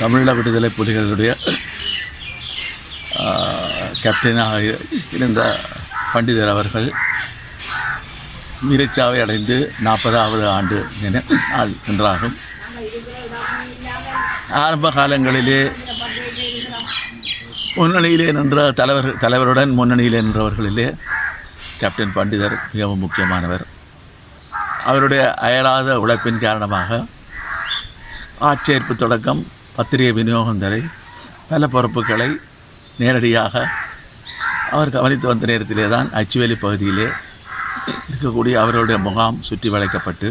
தமிழீழ விடுதலை புலிகளுடைய கேப்டனாக இருந்த பண்டிதர் அவர்கள் வீரச்சாவை அடைந்து நாற்பதாவது ஆண்டு நினை ஆள் என்றாகும். ஆரம்ப காலங்களிலே முன்னணியிலே நின்ற தலைவர் தலைவருடன் முன்னணியிலே நின்றவர்களிலே கேப்டன் பண்டிதர் மிகவும் முக்கியமானவர். அவருடைய அயராத உழைப்பின் காரணமாக ஆட்சேர்ப்பு தொடக்கம் பத்திரிகை விநியோகம் பல பொறுப்புகளை நேரடியாக அவர் கவனித்து வந்த நேரத்திலே தான் அச்சுவேலி பகுதியிலே இருக்கக்கூடிய அவருடைய முகாம் சுற்றி வளைக்கப்பட்டு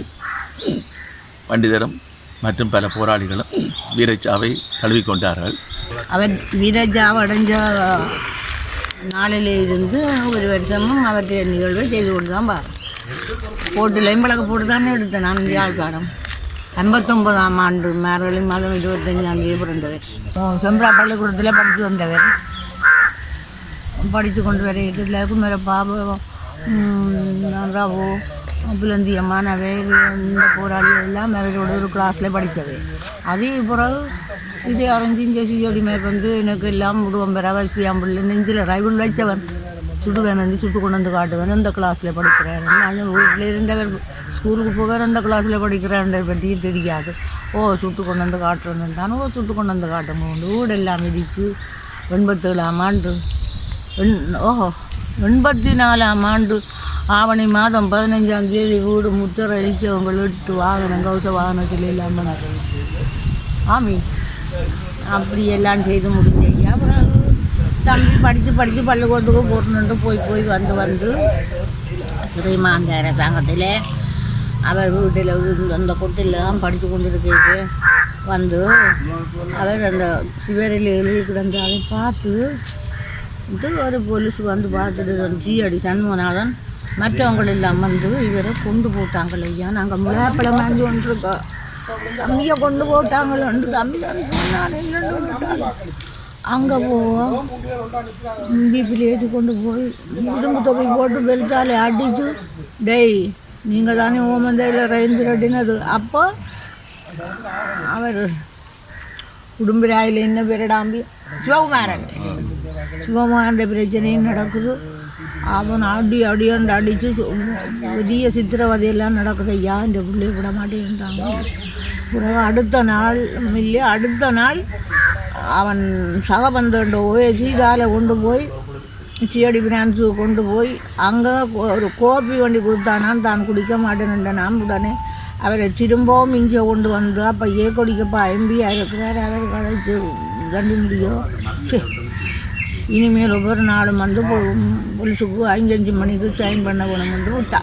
பண்டிதரும் மற்றும் பல போராளிகளும் வீரச்சாவை தழுவிக்கொண்டார்கள் அவர் வீரஜாவை அடைஞ்ச நாளில் இருந்து ஒரு வருஷமும் அவருடைய நிகழ்வை செய்து கொண்டு தான் பாரு போட்டுலையும் போட்டு தானே எடுத்தேன் நான் யாழ்ப்பாணம் ஐம்பத்தொம்பதாம் ஆண்டு மார்கழி மாதம் இருபத்தஞ்சாம் தேதி பிறந்தது செம்பரா பள்ளிக்கூடத்தில் படித்து வந்தவர் படித்து கொண்டு வர வீட்டில் குமர பாபு ராவு புலந்தி அம்மா இந்த போராளிகள் எல்லாம் அவரோட ஒரு கிளாஸில் படித்தது அதே பிறகு இதை அரைஞ்சி இந்த சியோடி வந்து எனக்கு எல்லாம் விடுவோம் பெற வச்சு என் பிள்ளை நெஞ்சில் ரைபிள் வைச்சவன் சுடுவேன் வந்து சுட்டு கொண்டு வந்து காட்டுவேன் இந்த கிளாஸில் படிக்கிறேன்? நான் வீட்டில் இருந்தவர் ஸ்கூலுக்கு போவேன். அந்த கிளாஸில் படிக்கிறேன் பற்றி தெரியாது. ஓ சுட்டு கொண்டு வந்து காட்டுறேன்னு தானே ஓ சுட்டு கொண்டு வந்து காட்டும் வீடு எல்லாம் இடிச்சு எண்பத்தேழாம் ஆண்டு எண் ஓஹோ எண்பத்தி நாலாம் ஆண்டு ஆவணி மாதம் பதினஞ்சாம் தேதி வீடு முத்தர அழிச்சவங்க எடுத்து வாகனம் கவுச வாகனத்தில் இல்லாமல் ஆமி அப்படி எல்லாம் செய்து முடிஞ்ச ஐயா அப்புறம் தம்பி படித்து படித்து பள்ளிக்கூடத்துக்கு போட்டுன்னு போய் போய் வந்து வந்து ஸ்ரீமாந்த அரசாங்கத்தில் அவர் வீட்டில் அந்த கொட்டில் தான் படித்து கொண்டிருக்கிறது வந்து அவர் அந்த சிவரில் எழுதி கிடந்து பார்த்து இது ஒரு போலீஸ் வந்து பார்த்துட்டு ஜிஅடி சண்முகநாதன் மற்றவங்க எல்லாம் வந்து இவரை கொண்டு போட்டாங்கள் ஐயா. நாங்கள் முழாப்பழம் வாங்கி கொண்டிருக்கோம் தம்பியை கொண்டு போட்டாங்களோன்னு தம்பி தான் அங்கே போவோம். ஜீப்பில் ஏற்றி கொண்டு போய் இரும்பு தொகை போட்டு பெல்ட்டாலே அடிச்சு டெய் நீங்கள் தானே ஓமந்தையில் ரயின் பிரட்டினது அப்போ அவர் உடும்பிராயில் என்ன பேரடாம்பி சிவகுமாரன். சிவகுமாரன் பிரச்சனையும் நடக்குது. அவன் அடி அடியாண்டு அடித்து பெரிய சித்திரவதையெல்லாம் நடக்குது. ஐயா இந்த பிள்ளைய விட மாட்டேன்ட்டாங்க அடுத்த நாள் இல்லையா அடுத்த நாள் அவன் சகபந்தண்ட போய் சீதால கொண்டு போய் சியடி பிரான்ஸுக்கு கொண்டு போய் அங்கே ஒரு கோப்பி வண்டி கொடுத்தானான் தான் குடிக்க மாட்டேன்ட்டான் உடனே அவரை திரும்பவும் இங்கே கொண்டு வந்து அப்போ ஏ கொடிக்கப்பா எம்பியாக இருக்கிறார் அவர் கதைச்சு தண்டி முடியும் இனிமேல் ஒவ்வொரு நாளும் வந்து போலீஸுக்கு அஞ்சஞ்சு மணிக்கு சைன் பண்ண வேணும்னு விட்டா.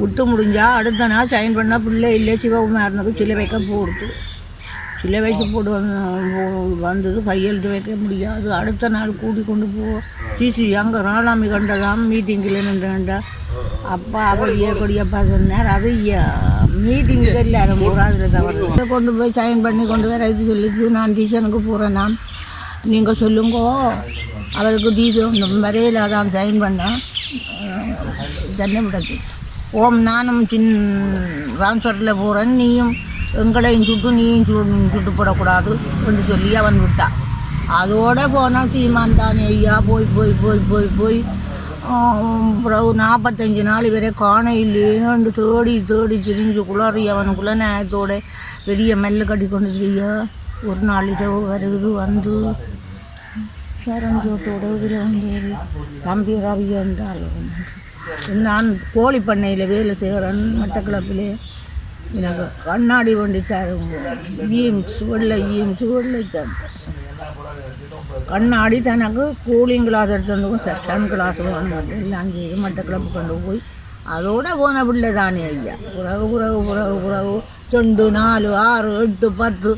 விட்டு முடிஞ்சால் அடுத்த நாள் சைன் பண்ணால் பிள்ளை இல்லை சிவகுமாரனுக்கு சிலை வைக்க போடுத்து. சிலை வைக்க போட்டு வந்தது கையெழுத்து வைக்க முடியாது. அடுத்த நாள் கூட்டி கொண்டு போவோம் சிசி அங்கே ராணாமி கண்டதாம் மீட்டிங்கில் நின்றுண்டா. அப்பா அவர் ஏ கொடியப்பா சொன்னார். அது மீட்டிங்குக்கு எல்லாரும் போகிறா அதில் தவறு. கொண்டு போய் சைன் பண்ணி கொண்டு வர இது சொல்லிட்டு நான் டியூஷனுக்கு போகிறேன் நான் நீங்கள் சொல்லுங்கோ. அவருக்கு டீசன் வரையில் அதான் சைன் பண்ணேன் தன்னை விடத்து ஓம் நானும் சின் ட்ரான்ஸ்ஃபரில் போகிறேன் நீயும் எங்களையும் சுட்டு நீயும் சுட்டு சுட்டு போடக்கூடாது என்று சொல்லி அவன் விட்டான் அதோட போனால் சீமான் தானே ஐயா போய் போய் போய் போய் போய். பிறகு நாற்பத்தஞ்சு நாள் வரை காண இல்லையேண்டு தேடி தேடி திரிஞ்சு குளறி அவன் குலநாயத்தோட பெரிய மெல்ல கட்டி கொண்டு இல்லையா ஒரு நாள் இரவு வருது வந்து சரஞ்சோட்டோட இதில் வந்து தம்பி ரவி என்றால் நான் கோழி பண்ணையில் வேலை செய்கிறேன் மட்டக்கிழப்பிலே எனக்கு கண்ணாடி வண்டி தரும் ஈம் சுவடில் ஈம் சுவடில் சட்டை கண்ணாடி தனக்கு கூலிங் கிளாஸ் எடுத்து சன் கிளாஸ் வாங்கிட்டு எல்லாம் செய்து மட்டக்கிழப்பு கொண்டு போய் அதோட போன பிள்ளை தானே ஐயா. புறகு புறகு புறகு புறகு ரெண்டு நாலு ஆறு எட்டு பத்து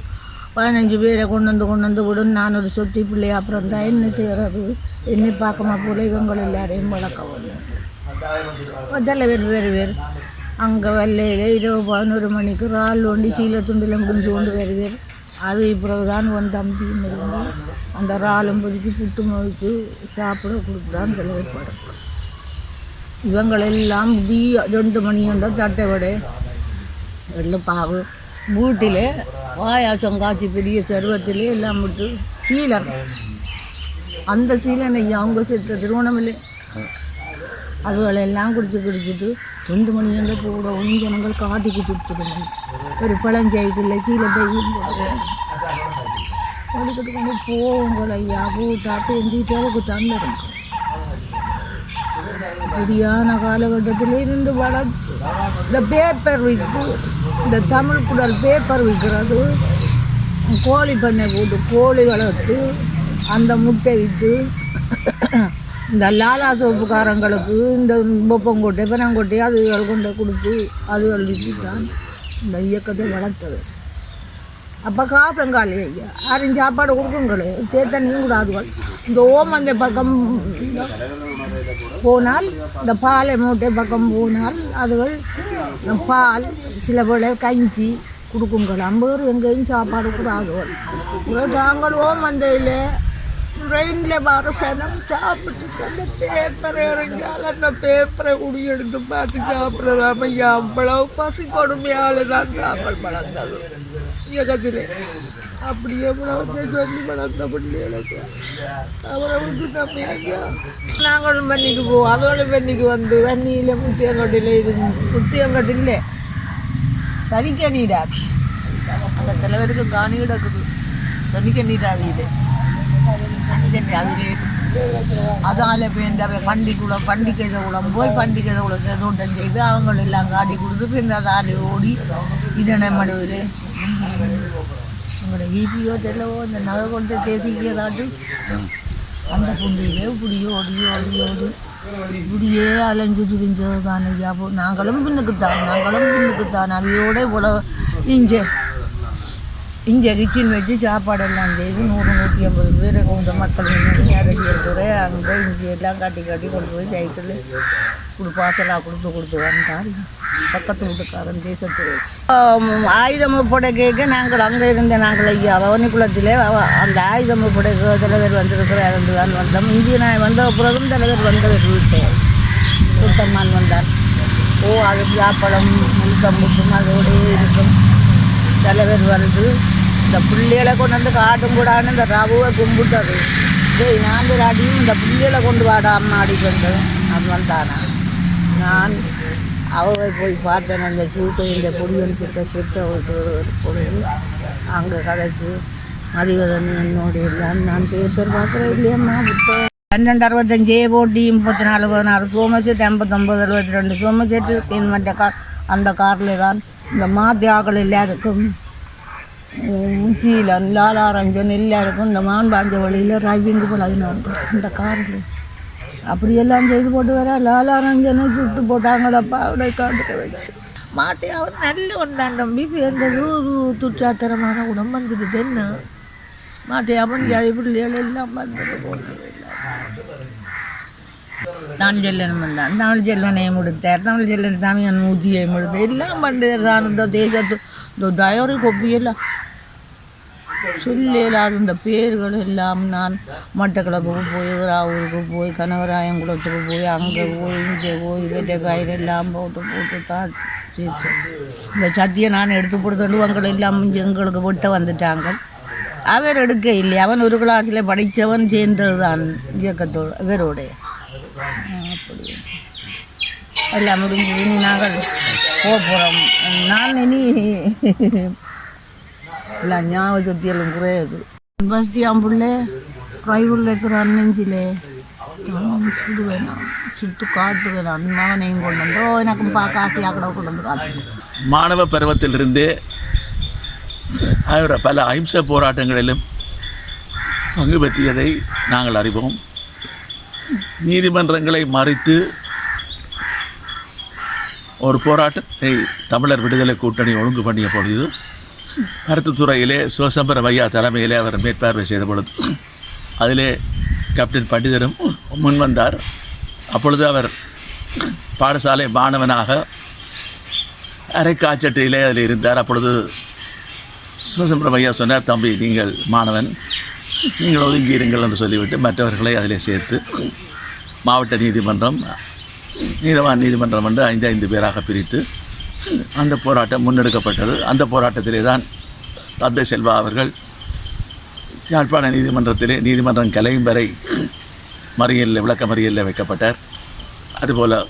பதினஞ்சு பேரை கொண்டு வந்து கொண்டு வந்து விடும். நான் ஒரு சொத்தி பிள்ளை அப்புறம் தான் என்ன செய்கிறது என்ன பார்க்கமா போல இவங்களும் எல்லாரையும் வளர்க்க வேணும் தலைவர் வேறு வேறு. அங்கே வெள்ளையில் இரவு பதினோரு மணிக்கு ரால் ஒண்டி சீல துண்டில் முடிஞ்சு கொண்டு வருவார் அது பிறகு தான் உன் தம்பியும் இருந்து அந்த ராலும் பிடிச்சி புட்டு மொழிச்சு சாப்பிட கொடுக்குறான் தலைவர் இவங்களெல்லாம் விடிய ரெண்டு மணி வந்தால் தட்டை விட. எல்லாம் பாவு வீட்டில் பாயாசம் காய்ச்சி பெரிய சர்வத்திலே எல்லாம் விட்டு சீலன் அந்த சீலனை அவங்க சேர்த்த திருவண்ணாமலை அதுகளெல்லாம் குடிச்சு குடிச்சிட்டு ரெண்டு மணி நேரம் போட ஜனங்கள் காட்டுக்கு கொடுத்துருங்க ஒரு பழஞ்சாய்க்குள்ள கீழே பையும் போட்டுக்கிட்டு கொண்டு போவோங்கள் ஐயா போட்டாட்டு எந்திரிட்டாவுக்கு தந்துடும் சரியான காலகட்டத்தில் இருந்து வளர்ச்சி இந்த பேப்பர் விற்று இந்த தமிழ் குடல் பேப்பர் விற்கிறது. கோழி பண்ணை போட்டு கோழி வளர்த்து அந்த முட்டை விற்று இந்த லாலா சோப்புக்காரங்களுக்கு இந்த பொப்பங்கொட்டை பெனங்கொட்டை அதுகள் கொண்டு கொடுத்து அதுகள் விற்று தான் இந்த இயக்கத்தை வளர்த்தது. அப்போ காத்தங்காலி ஐயா. யாரும் சாப்பாடு கொடுக்குங்களே? தேத்தண்ணியும் கூடாதுகள் இந்த ஓமந்தை பக்கம் போனால் இந்த பாலை மூட்டை பக்கம் போனால் அதுகள் பால் சில வேளை கஞ்சி கொடுக்குங்கள் அம்பேர் எங்கேயும் சாப்பாடு கூடாதுகள் அப்புறம் நாங்கள் ஓமந்தையில் ட்ரெயினில் வர சனம் சாப்பிட்டுட்டு அந்த பேப்பரை இறங்கியால் அந்த பேப்பரை குடி எடுத்து பார்த்து சாப்பிட்றாம அவ்வளவு பசி கொடுமையால் தான் சாப்பிட வளர்ந்தது. இயக்கத்தில். அப்படியே உணவத்தை சொல்லி வளர்ந்த பிள்ளைகளுக்கு அவரை விட்டு தம்பி ஐயா. நாங்களும் வன்னிக்கு போவோம். அதோட வன்னிக்கு வந்து வன்னியில் முத்தியங்கட்டில் இருந்து முத்தியங்கட்டில் தனிக்க நீராவி. அந்த தலைவருக்கு காணி கிடக்குது. தனிக்க நீராவியில். தனிக்க நீராவியிலே அதால் இப்போ இந்த பண்டிக்குளம் பண்டிகை குளம் போய் பண்டிகை குளத்தை தோட்டம் செய்து அவங்க எல்லாம் காட்டி கொடுத்து பின் அதால் ஓடி இதனை மடுவது உங்களோட ஈபியோ தெரியவோ இந்த நகை கொண்டு தேசிக்கிறதாட்டு அந்த புண்டியிலே இப்படியோ ஓடியோ ஓடி ஓடி. இப்படியே அலைஞ்சு திரிஞ்சது தான் ஐயா. போ நாங்களும் பின்னுக்குத்தான் நாங்களும் பின்னுக்குத்தான். அவையோட இவ்வளோ இஞ்சே இங்கே கிச்சன் வச்சு சாப்பாடெல்லாம் செய்து நூறு நூற்றி ஐம்பது பேர் இந்த மக்கள் முன்னாடி அரசியல் துறை அங்கே இஞ்சி எல்லாம் கட்டி கட்டி கொண்டு போய் சைக்கிள் கொடு பாசலாக கொடுத்து கொடுத்து வந்தால் பக்கத்து வீட்டுக்காரன் தேசத்து ஆயுதம் ஒப்படை கேட்க நாங்கள் அங்கே இருந்த நாங்கள் ஐயா பவனிக்குளத்திலே அவ- அந்த ஆயுதம் ஒப்படை தலைவர் வந்திருக்கிறார் என்று தான் வந்தோம். இந்திய நான் வந்த பிறகும் தலைவர் வந்தவர் வீட்டு சுத்தம்மான் வந்தார். ஓ அது விழாப்பழம் முழுக்க முட்டும் அதோடய இருக்கும். தலைவர் வந்து இந்த பிள்ளைகளை கொண்டு வந்து காட்டும் கூடாதுன்னு இந்த ரவுவை கும்பிட்டது. டேய் நான் ஒரு அடியும் இந்த பிள்ளைகளை கொண்டு வாடா அம்மா அடிக்கிறது அது வந்தானா? நான் அவவை போய் பார்த்தேன். அந்த சூட்டை இந்த குடியன் சித்த சித்த விட்டு பொழுது அங்கே கதைச்சு மதிவதன் என்னோட எல்லாம் நான் பேப்பர் பார்க்குறேன் இல்லையம்மா இப்போ பன்னெண்டு அறுபத்தஞ்சு போட்டி முப்பத்தி நாலு பதினாறு சோமசெட்டு ஐம்பத்தொம்பது அறுபத்தி ரெண்டு சோமசெட்டு இந்த மற்ற கார் அந்த காரில் தான் இந்த மாத்தியாக்கள் எல்லாருக்கும் உம், லாலாரஞ்சன் எல்லாருக்கும் இந்த மான்பாஞ்ச வழியில் டிரைவிங்கு பழகினவங்க இந்த காரில் அப்படியெல்லாம் செய்து போட்டு வர லாலாரஞ்சனை சுட்டு போட்டாங்களப்பா அவளை காட்டுக்க வச்சு மாட்டே அவர் நல்ல ஒன்றான் தம்பி பேர்ந்தது ஒரு துச்சாத்திரமான குணம் வந்துடுது என்ன மாட்டே அவன் ஜாதி பிள்ளைகள் எல்லாம் வந்துட்டு போகிறது நான் செல்லணும் தான் தமிழ் செல்வனையும் கொடுத்தார் தமிழ் செல்வன் தமிழ் நூற்றியையும் கொடுத்து எல்லாம் பண்ணுறான் இந்த தேசத்து இந்த டயரி கொப்பியெல்லாம் சொல்லலாது இந்த பேர்கள் எல்லாம் நான் மட்டக்களப்புக்கு போய் ராவூருக்கு போய் கனகராயங்குளத்துக்கு போய் அங்கே போய் இங்கே போய் வெட்டை பயிர் எல்லாம் போட்டு போட்டு தான் இந்த சத்தியை நான் எடுத்து கொடுத்துட்டு உங்களை எல்லாம் எங்களுக்கு விட்டு வந்துட்டாங்க. அவர் எடுக்க இல்லை. அவன் ஒரு கிளாஸில் படித்தவன் சேர்ந்தது தான் இயக்கத்தோடு இவரோடைய. அப்படி. எல்லாம் முடிஞ்சு இனி நாங்கள் போக போகிறோம் நான் இனி இல்லை ஞாபக குறையாது. பஸ்தி பிள்ளை ட்ரைவரில் இருக்கிற அண்ணஞ்சிலே சுடு வேணாம் சுட்டு காட்டு வேணாம் அந்த மகனையும் கொண்டு வந்தோ எனக்கும் பார்க்க ஆசையாக கூட கொண்டு வந்து காட்டு மாணவ பருவத்திலிருந்து அவர் பல அஹிம்சை போராட்டங்களிலும் பங்கு பெற்றியதை நாங்கள் அறிவோம். நீதிமன்றங்களை மறித்து ஒரு போராட்டத்தை தமிழர் விடுதலை கூட்டணி ஒழுங்கு பண்ணிய பொழுது மருத்துவத்துறையிலே சிவசம்பரம் ஐயா தலைமையிலே அவர் மேற்பார்வை செய்த பொழுது அதிலே கேப்டன் பண்டிதரும் முன் வந்தார். அப்பொழுது அவர் பாடசாலை மாணவனாக அரைக்காச்சட்டையிலே அதில் இருந்தார். அப்பொழுது சிவசம்பரம் ஐயா சொன்னார் தம்பி நீங்கள் மாணவன். நீங்கள் ஒதுங்கி இருங்கள் என்று சொல்லிவிட்டு மற்றவர்களை அதிலே சேர்த்து மாவட்ட நீதிமன்றம் நீதவான் நீதிமன்றம் வந்து ஐந்து ஐந்து பேராக பிரித்து அந்த போராட்டம் முன்னெடுக்கப்பட்டது. அந்த போராட்டத்திலே தான் தந்தை செல்வா அவர்கள் யாழ்ப்பாண நீதிமன்றத்திலே நீதிமன்றம் கலையும் வரை மறியலில் விளக்க மறியலில் வைக்கப்பட்டார். அதுபோல்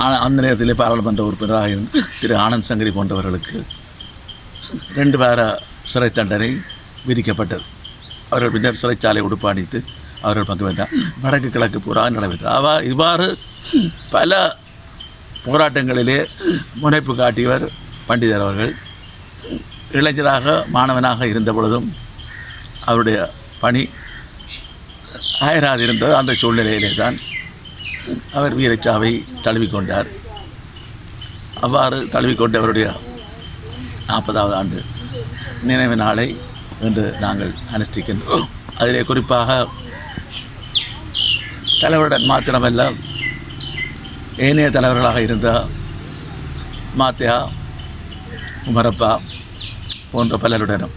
ஆ- அந்த நேரத்திலே பாராளுமன்ற உறுப்பினராக திரு ஆனந்த் சங்கரி போன்றவர்களுக்கு ரெண்டு வார சிறை தண்டனை விதிக்கப்பட்டது. அவர்கள் பின்னர் சிறைச்சாலை உடுப்பாணித்து அவர்கள் பங்கு பெற்றார் வடக்கு கிழக்கு பூரா நடைபெற்றார் அவ இவ்வாறு பல போராட்டங்களிலே முனைப்பு காட்டியவர் பண்டிதர் அவர்கள் இளைஞராக மாணவனாக இருந்த பொழுதும் அவருடைய பணி ஆயராதிருந்தது அந்த சூழ்நிலையிலே தான் அவர் வீரச்சாவை தழுவிக்கொண்டார் அவ்வாறு தழுவிக்கொண்டவருடைய நாற்பதாவது ஆண்டு நினைவு நாளை இன்று நாங்கள் அனுஷ்டிக்கின்றோம் அதிலே குறிப்பாக தலைவருடன் மாத்திரமல்ல ஏனைய தலைவர்களாக இருந்த மாத்தியா உமரப்பா போன்ற பலருடனும்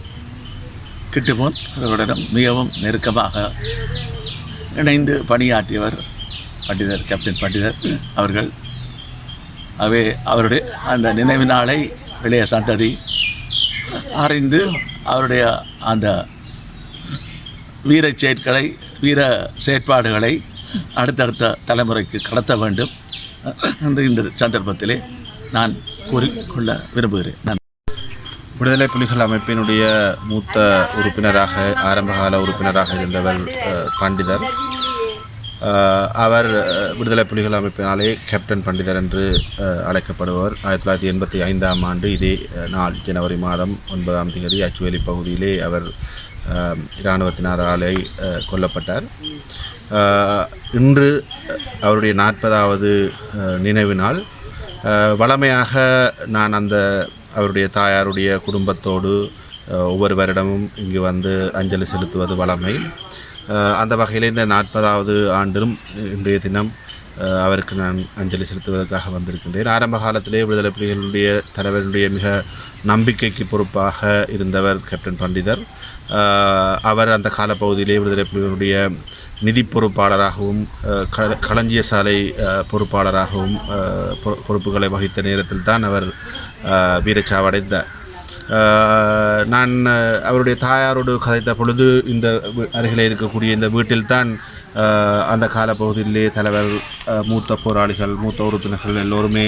கிட்டுபோன் பலருடனும் மிகவும் நெருக்கமாக இணைந்து பணியாற்றியவர் பண்டிதர் கேப்டன் பண்டிதர் அவர்கள். அவே அவருடைய அந்த நினைவு நாளை இளைய சந்ததி. அறிந்து அவருடைய அந்த வீர செயற்களை வீர செயற்பாடுகளை அடுத்தடுத்த தலைமுறைக்கு கடத்த வேண்டும். என்று இந்த சந்தர்ப்பத்திலே நான் கூறிக்கொள்ள விரும்புகிறேன். நன்றி. விடுதலை புலிகள் அமைப்பினுடைய மூத்த உறுப்பினராக ஆரம்பகால உறுப்பினராக இருந்தவர் பண்டிதர். அவர் விடுதலை புலிகள் அமைப்பினாலே கேப்டன் பண்டிதர் என்று அழைக்கப்படுவர். ஆயிரத்தி தொள்ளாயிரத்தி எண்பத்தி ஐந்தாம் ஆண்டு இதே நாள் ஜனவரி மாதம் ஒன்பதாம் தேதி அச்சுவேலி பகுதியிலே அவர் இராணுவத்தினராலே கொல்லப்பட்டார். இன்று அவருடைய நாற்பதாவது நினைவு நாள். வளமையாக வழமையாக நான் அந்த அவருடைய தாயாருடைய குடும்பத்தோடு ஒவ்வொரு வருடமும் இங்கு வந்து அஞ்சலி செலுத்துவது வழமை அந்த வகையில் இந்த நாற்பதாவது ஆண்டிலும் இன்றைய தினம் அவருக்கு நான் அஞ்சலி செலுத்துவதற்காக வந்திருக்கின்றேன். ஆரம்ப காலத்திலே விடுதலை புலிகளுடைய தலைவருடைய மிக நம்பிக்கைக்கு பொறுப்பாக இருந்தவர் கேப்டன் பண்டிதர். அவர் அந்த காலப்பகுதியிலே விடுதலை புலிகளுடைய நிதி பொறுப்பாளராகவும் களஞ்சிய சாலை பொறுப்பாளராகவும் பொறுப்புகளை வகித்த நேரத்தில் தான் அவர் வீரச்சாவடைந்தார். நான் அவருடைய தாயாரோடு கதைத்த பொழுது இந்த அருகில் இருக்கக்கூடிய இந்த வீட்டில்தான் அந்த காலப்பகுதியிலே தலைவர் மூத்த போராளிகள் மூத்த உறுப்பினர்கள் எல்லோருமே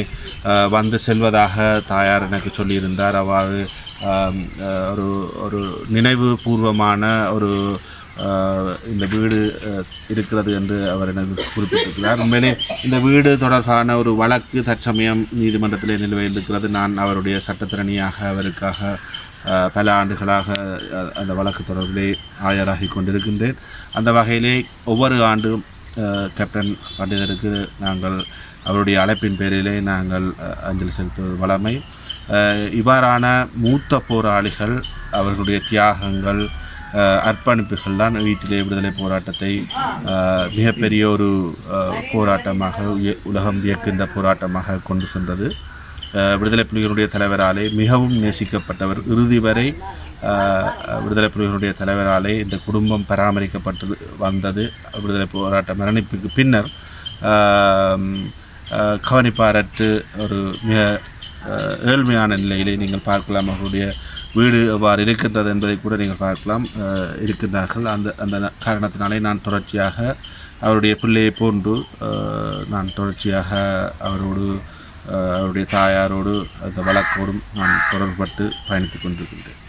வந்து செல்வதாக தாயார் எனக்கு சொல்லியிருந்தார். அவ்வாறு ஒரு ஒரு நினைவு பூர்வமான ஒரு இந்த வீடு இருக்கிறது என்று அவர் எனக்கு குறிப்பிட்டிருக்கிறார். உண்மையிலே இந்த வீடு தொடர்பான ஒரு வழக்கு தற்சமயம் நீதிமன்றத்தில் நிலுவையில் இருக்கிறது நான் அவருடைய சட்டத்திறனியாக அவருக்காக பல ஆண்டுகளாக அந்த வழக்கு தொடர்பிலே ஆயராகி கொண்டிருக்கின்றேன். அந்த வகையிலே ஒவ்வொரு ஆண்டும் கேப்டன் பண்டிதருக்கு நாங்கள் அவருடைய அழைப்பின் பேரிலே நாங்கள் அஞ்சலி செலுத்துவது வழமை. இவ்வாறான மூத்த போராளிகள் அவர்களுடைய தியாகங்கள் அர்ப்பணிப்புகள் தான் வீட்டிலே விடுதலை போராட்டத்தை மிகப்பெரிய ஒரு போராட்டமாக உலகம் வியக்கின்ற போராட்டமாக கொண்டு சென்றது. விடுதலை புலிகளுடைய தலைவராலே மிகவும் நேசிக்கப்பட்டவர். இறுதி வரை விடுதலை புலிகளுடைய தலைவராலே இந்த குடும்பம் பராமரிக்கப்பட்டு வந்தது. விடுதலை போராட்ட மரணிப்புக்கு பின்னர் கவனிப்பாரற்று ஒரு மிக ஏழ்மையான நிலையிலே நீங்கள் பார்க்கலாம். அவருடைய வீடு எவ்வாறு இருக்கின்றது என்பதை கூட நீங்கள் பார்க்கலாம். இருக்கின்றார்கள். அந்த அந்த காரணத்தினாலே நான் தொடர்ச்சியாக அவருடைய பிள்ளையை போன்று நான் தொடர்ச்சியாக அவரோடு அவருடைய தாயாரோடு அந்த வழக்கோடும் நான் தொடர்பட்டு பயணித்துக் கொண்டிருக்கின்றேன்.